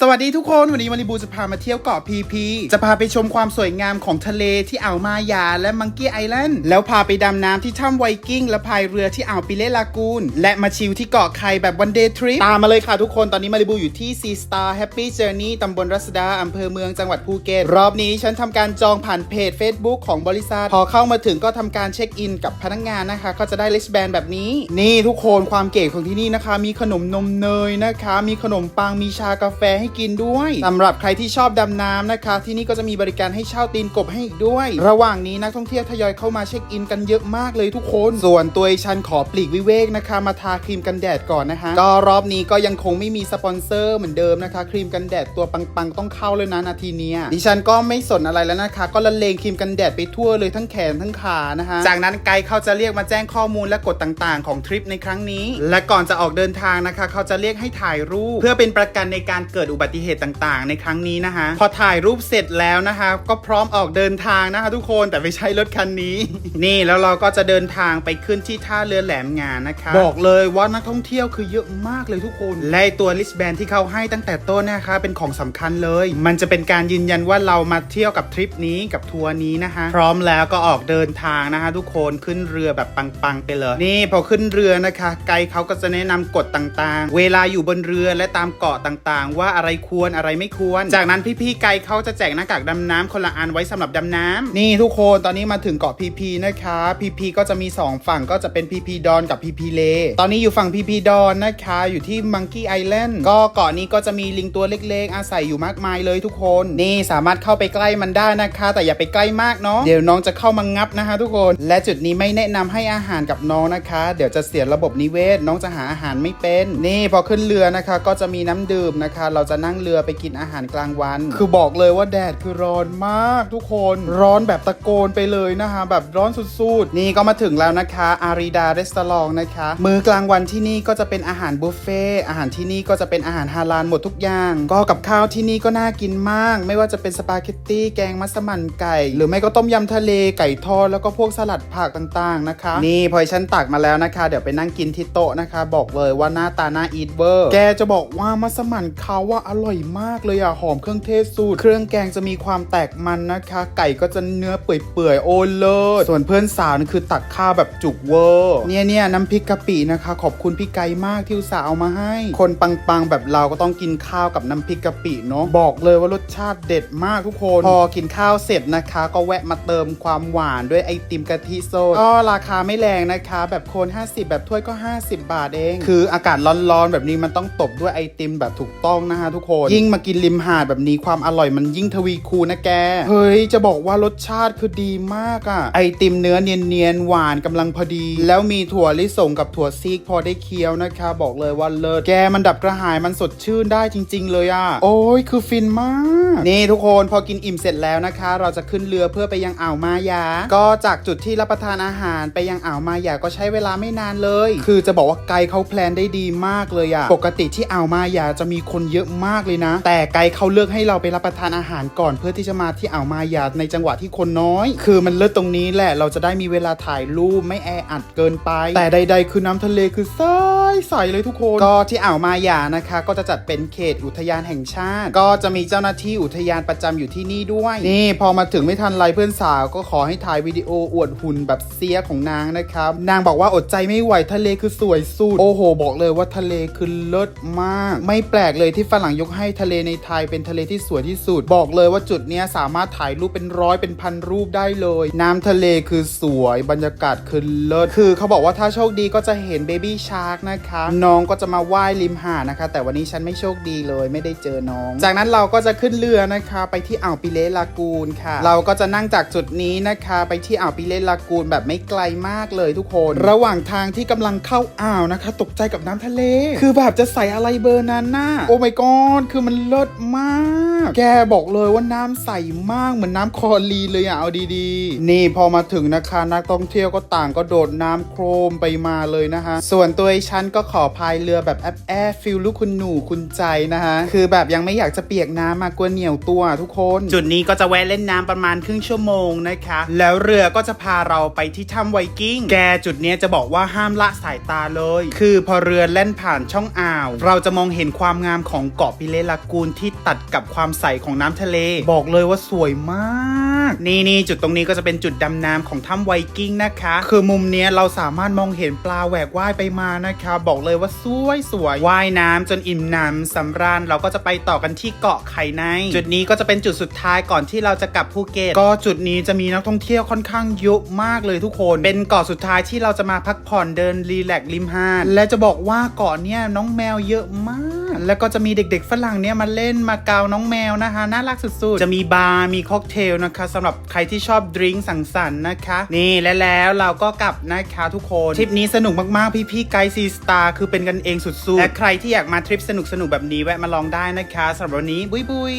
สวัสดีทุกคน วันนี้มาริบูจะพามาเที่ยวเกาะพีพีจะพาไปชมความสวยงามของทะเลที่อ่าวมายาและมังกี้ไอแลนด์แล้วพาไปดำน้ำที่ถ้ำไวกิ้งและพายเรือที่อ่าวปิเลลากูนและมาชิลที่เกาะไข่แบบวันเดย์ทริปตามมาเลยค่ะทุกคนตอนนี้มาริบูอยู่ที่ Sea Star Happy Journey ตำบลรัศดาอำเภอเมืองจังหวัดภูเก็ตรอบนี้ฉันทำการจองผ่านเพจ Facebook ของบริษัทพอเข้ามาถึงก็ทำการเช็คอินกับพนักงานนะคะ ก็จะได้ลิสแบนแบบนี้ นี่ทุกคนความเก๋ของที่นี่นะคะ มีขนมนมเนยนะคะ มีขนมปังมีชากาแฟให้กินด้วยสำหรับใครที่ชอบดำน้ำนะคะ ที่นี่ก็จะมีบริการให้เช่าตีนกบให้อีกด้วย ระหว่างนี้นักท่องเที่ยวทยอยเข้ามาเช็คอินกันเยอะมากเลยทุกคน ส่วนตัวฉันขอปลีกวิเวกนะคะ มาทาครีมกันแดดก่อนนะคะก็รอบนี้ก็ยังคงไม่มีสปอนเซอร์เหมือนเดิมนะคะ ครีมกันแดดตัวปังๆต้องเข้าเลยนะนาทีเนี้ยดิฉันก็ไม่สนอะไรแล้วนะคะ ก็ละเลงครีมกันแดดไปทั่วเลยทั้งแขนทั้งขานะคะจากนั้นไกด์เขาจะเรียกมาแจ้งข้อมูลและกฎต่างๆ ของทริปในครั้งนี้ และก่อนจะออกเดินทางนะคะ เขาจะเรียกให้ถ่ายรูป เพื่อเป็นประกันในการเกิดอุบัติเหตุต่างๆ ในครั้งนี้นะคะ พอถ่ายรูปเสร็จแล้วนะคะ ก็พร้อมออกเดินทางนะคะ ทุกคนแต่ไม่ใช่รถคันนี้ นี่แล้วเราก็จะเดินทางไปขึ้นที่ท่าเรือแหลมงานนะคะ บอกเลยว่านักท่องเที่ยวคือเยอะมากเลยทุกคน และตัวลิสแบนที่เขาให้ตั้งแต่ต้นนะคะ เป็นของสำคัญเลย มันจะเป็นการยืนยันว่าเรามาเที่ยวกับทริปนี้กับทัวร์นี้นะคะ พร้อมแล้วก็ออกเดินทางนะคะ ทุกคนขึ้นเรือแบบปังๆไปเลย นี่พอขึ้นเรือนะคะ ไกด์เขาก็จะแนะนำกฎต่างๆ เวลาอยู่บนเรือและตามเกาะต่างๆ ว่าอะไรควรอะไรไม่ควร จากนั้นพี่ๆไกด์เขาจะแจกหน้ากากดำน้ำคนละอันไว้สำหรับดำน้ำนี่ทุกคนตอนนี้มาถึงเกาะพีพีนะคะพีพีก็จะมี 2 ฝั่งก็จะเป็นพีพีดอนกับพีพีเล ตอนนี้อยู่ฝั่งพีพีดอนนะคะ อยู่ที่มังกี้ไอแลนด์ก็เกาะนี้ก็จะมีลิงตัวเล็กๆ อาศัยอยู่มากมายเลยทุกคน นี่สามารถเข้าไปใกล้มันได้นะคะ แต่อย่าไปใกล้มากเนาะเดี๋ยวน้องจะเข้ามางับนะคะ ทุกคน และจุดนี้ไม่แนะนำให้อาหารกับน้องนะคะ เดี๋ยวจะเสียระบบนิเวศ น้องจะหาอาหารไม่เป็น นี่พอขึ้นเรือนะคะ ก็จะมีน้ำดื่มนะคะ เราจะนั่งเรือไปกินอาหารกลางวัน คือบอกเลยว่าแดดคือร้อนมากทุกคน ร้อนแบบตะโกนไปเลยนะคะ แบบร้อนสุดๆ นี่ก็มาถึงแล้วนะคะ อารีดาเรสตอรองนะคะ มื้อกลางวันที่นี่ก็จะเป็นอาหารบุฟเฟ่ต์อาหารที่นี่ก็จะเป็นอาหารฮาลาลหมดทุกอย่าง ก็กับข้าวที่นี่ก็น่ากินมาก ไม่ว่าจะเป็นสปาเกตตี้แกงมัสมั่นไก่ หรือไม่ก็ต้มยำทะเลไก่ทอดแล้วก็พวกสลัดผักต่างๆนะคะ นี่พอฉันตักมาแล้วนะคะ เดี๋ยวไปนั่งกินที่โต๊ะนะคะ บอกเลยว่าหน้าตาน่าอีทเวอร์ แกจะบอกว่ามัสมั่นเขาว่าอร่อยมากเลยอะหอมเครื่องเทศสูตร เครื่องแกงจะมีความแตกมันนะคะ ไก่ก็จะเนื้อเปื่อยๆ โอ้เลิศส่วนเพื่อนสาวนี่คือตักข้าวแบบจุกเวอร์เนี่ยเนี่ยน้ำพริกกะปินะคะ ขอบคุณพี่ไก่มากที่อุตส่าห์เอามาให้ คนปังๆ แบบเราก็ต้องกินข้าวกับน้ำพริกกะปิเนาะบอกเลยว่ารสชาติเด็ดมากทุกคน พอกินข้าวเสร็จนะคะ ก็แวะมาเติมความหวานด้วยไอติมกะทิสดก็ราคาไม่แรงนะคะ แบบโคน 50 แบบถ้วยก็ 50 บาทเอง คืออากาศร้อนๆแบบนี้มันต้องตบด้วยไอติมแบบถูกต้องนะคะทุกคน ยิ่งมากินริมหาดแบบนี้ความอร่อยมันยิ่งทวีคูณนะแก เฮ้ย จะบอกว่ารสชาติคือดีมากอะไอติมเนื้อเนียนๆ หวานกำลังพอดี แล้วมีถั่วลิสงกับถั่วซีกพอได้เคี้ยวนะคะ บอกเลยว่าเลิศแกมันดับกระหายมันสดชื่นได้จริง ๆ เลยอะโอ้ยคือฟินมาก นี่ทุกคนพอกินอิ่มเสร็จแล้วนะคะ เราจะขึ้นเรือเพื่อไปยังอ่าวมายา ก็จากจุดที่รับประทานอาหารไปยังอ่าวมายาก็ใช้เวลาไม่นานเลย คือจะบอกว่าไกด์เขาแพลนได้ดีมากเลยอะปกติที่อ่าวมายาจะมีคนเยอะมากเลยนะ แต่ไกด์เขาเลือกให้เราไปรับประทานอาหารก่อน เพื่อที่จะมาที่อ่าวมายาในจังหวะที่คนน้อย คือมันเลิศตรงนี้แหละเราจะได้มีเวลาถ่ายรูปไม่แออัดเกินไป แต่ใด ๆ คือน้ำทะเลคือซ่า ใสเลยทุกคน ก็ที่อ่าวมายานะคะ ก็จะจัดเป็นเขตอุทยานแห่งชาติ ก็จะมีเจ้าหน้าที่อุทยานประจำอยู่ที่นี่ด้วย นี่พอมาถึงไม่ทันไรเพื่อนสาวก็ขอให้ถ่ายวิดีโออวดหุ่นแบบเสียของนางนะครับ นางบอกว่าอดใจไม่ไหวทะเลคือสวยสุด โอ้โห บอกเลยว่าทะเลคือเลิศมาก ไม่แปลกเลยที่ฝรั่งยกให้ทะเลในไทยเป็นทะเลที่สวยที่สุด บอกเลยว่าจุดเนี้ยสามารถถ่ายรูปเป็นร้อยเป็นพันรูปได้เลย น้ำทะเลคือสวยบรรยากาศคือเลิศคือเขาบอกว่าถ้าโชคดีก็จะเห็นเบบี้ชาร์กนะคะ น้องก็จะมาว่ายริมหาดนะคะ แต่วันนี้ฉันไม่โชคดีเลยไม่ได้เจอน้อง จากนั้นเราก็จะขึ้นเรือนะคะ ไปที่อ่าวปิเลลากูนค่ะ เราก็จะนั่งจากจุดนี้นะคะ ไปที่อ่าวปิเลลากูนแบบไม่ไกลมากเลยทุกคน ระหว่างทางที่กำลังเข้าอ่าวนะคะ ตกใจกับน้ำทะเล คือแบบจะใส่อะไรเบอร์นั้นน่ะโอ้ my god คือมันเลิศมาก แกบอกเลยว่าน้ำใสมากเหมือนน้ำคอรีนเลยอะเอาดีๆ นี่พอมาถึงนะคะนักท่องเที่ยวก็ต่างก็โดดน้ำโครมไปมาเลยนะคะ ส่วนตัวไอ้ฉันก็ขอพายเรือแบบแอบแอบฟิลลูกคุณหนูคุณใจนะคะคือแบบยังไม่อยากจะเปียกน้ำมากลัวเหนียวตัวทุกคน จุดนี้ก็จะแวะเล่นน้ำประมาณครึ่งชั่วโมงนะคะ แล้วเรือก็จะพาเราไปที่ถ้ำไวกิ้ง แกจุดนี้จะบอกว่าห้ามละสายตาเลย คือพอเรือแล่นผ่านช่องอ่าว เราจะมองเห็นความงามของเกาะปิเลลากูนที่ตัดกับความใสของน้ำทะเล บอกเลยว่าสวยมาก นี่นี่จุดตรงนี้ก็จะเป็นจุดดำน้ำของถ้ำไวกิ้งนะคะ คือมุมเนี้ยเราสามารถมองเห็นปลาแหวกว่ายไปมานะคะ บอกเลยว่าสวยสวยว่ายน้ำจนอิ่มหนำสำราญเราก็จะไปต่อกันที่เกาะไข่ใน จุดนี้ก็จะเป็นจุดสุดท้ายก่อนที่เราจะกลับภูเก็ตก็จุดนี้จะมีนักท่องเที่ยวค่อนข้างเยอะมากเลยทุกคน เป็นเกาะสุดท้ายที่เราจะมาพักผ่อนเดินรีแลกซ์ริมหาดและจะบอกว่าเกาะเนี้ยน้องแมวเยอะมาก แล้วก็จะมีเด็กๆฝรั่งเนี้ยมาเล่นมาเกาน้องแมวนะคะน่ารักสุดๆ จะมีบาร์มีค็อกเทลนะคะสำหรับใครที่ชอบดริงก์สังสรรค์นะคะนี่และแล้วเราก็กลับนะคะทุกคนทริปนี้สนุกมากๆพี่ๆไกด์ซีสตาร์คือเป็นกันเองสุดๆและใครที่อยากมาทริปสนุกๆแบบนี้แวะมาลองได้นะคะสำหรับวันนี้บุยบุย